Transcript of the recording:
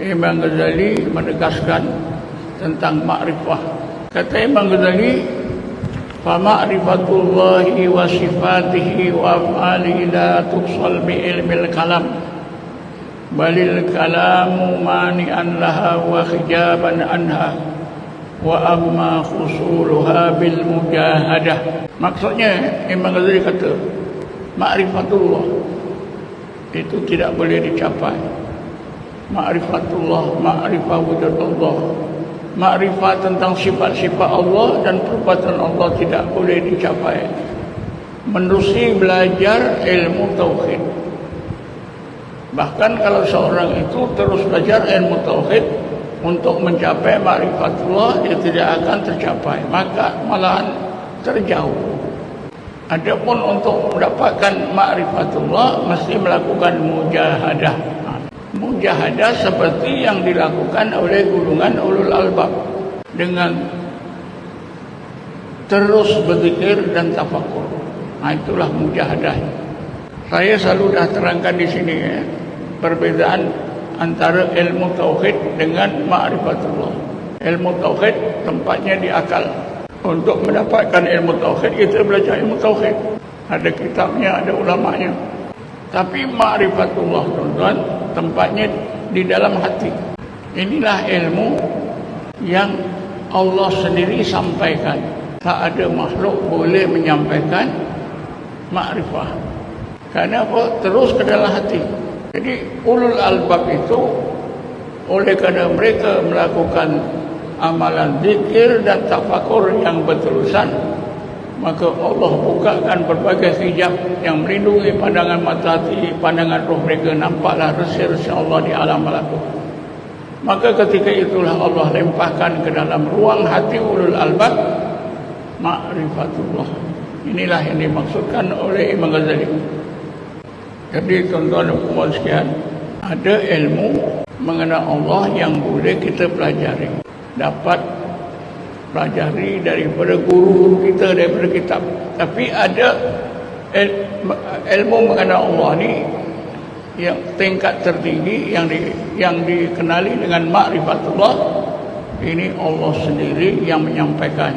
Imam Ghazali menegaskan tentang makrifah. Kata Imam Ghazali, "Fama'rifatullahi wa sifatihi wa af'alihi la tuqsal bi ilmil kalam." Balil kalamu mani'an laha wa khijaban anha wa amma khusuluha bil mujahadah. Maksudnya Imam Ghazali kata, makrifatullah itu tidak boleh dicapai. Makrifatullah, makrifah wujud Allah. Makrifah tentang sifat-sifat Allah dan perbuatan Allah tidak boleh dicapai. Menerusi belajar ilmu tauhid. Bahkan kalau seorang itu terus belajar ilmu tauhid untuk mencapai makrifatullah dia tidak akan tercapai, maka malahan terjauh. Adapun untuk mendapatkan makrifatullah mesti melakukan mujahadah. Ha, mujahadah seperti yang dilakukan oleh gulungan ulul albab dengan terus berzikir dan tafakur. Nah, itulah mujahadah. Saya selalu dah terangkan di sini ya, perbezaan antara ilmu tauhid dengan ma'rifatullah. Ilmu tauhid tempatnya di akal. Untuk mendapatkan ilmu tauhid kita belajar ilmu tauhid. Ada kitabnya, ada ulamanya. Tapi ma'rifatullah tuan-tuan tempatnya di dalam hati. Inilah ilmu yang Allah sendiri sampaikan. Tak ada makhluk boleh menyampaikan makrifah. Karena apa? Terus ke dalam hati. Jadi ulul albab itu oleh kerana mereka melakukan amalan zikir dan tafakur yang berterusan maka Allah bukakan berbagai hijab yang melindungi pandangan mata hati, pandangan roh mereka nampaklah resi-resi Allah di alam malakut. Maka ketika itulah Allah lempahkan ke dalam ruang hati ulul albab ma'rifatullah. Inilah yang dimaksudkan oleh Imam Ghazali. Jadi tuan-tuan dan puan sekalian, ada ilmu mengenai Allah yang boleh kita pelajari. Dapat pelajari daripada guru kita, daripada kitab. Tapi ada ilmu mengenai Allah ni yang tingkat tertinggi yang di, yang dikenali dengan makrifatullah ini Allah sendiri yang menyampaikan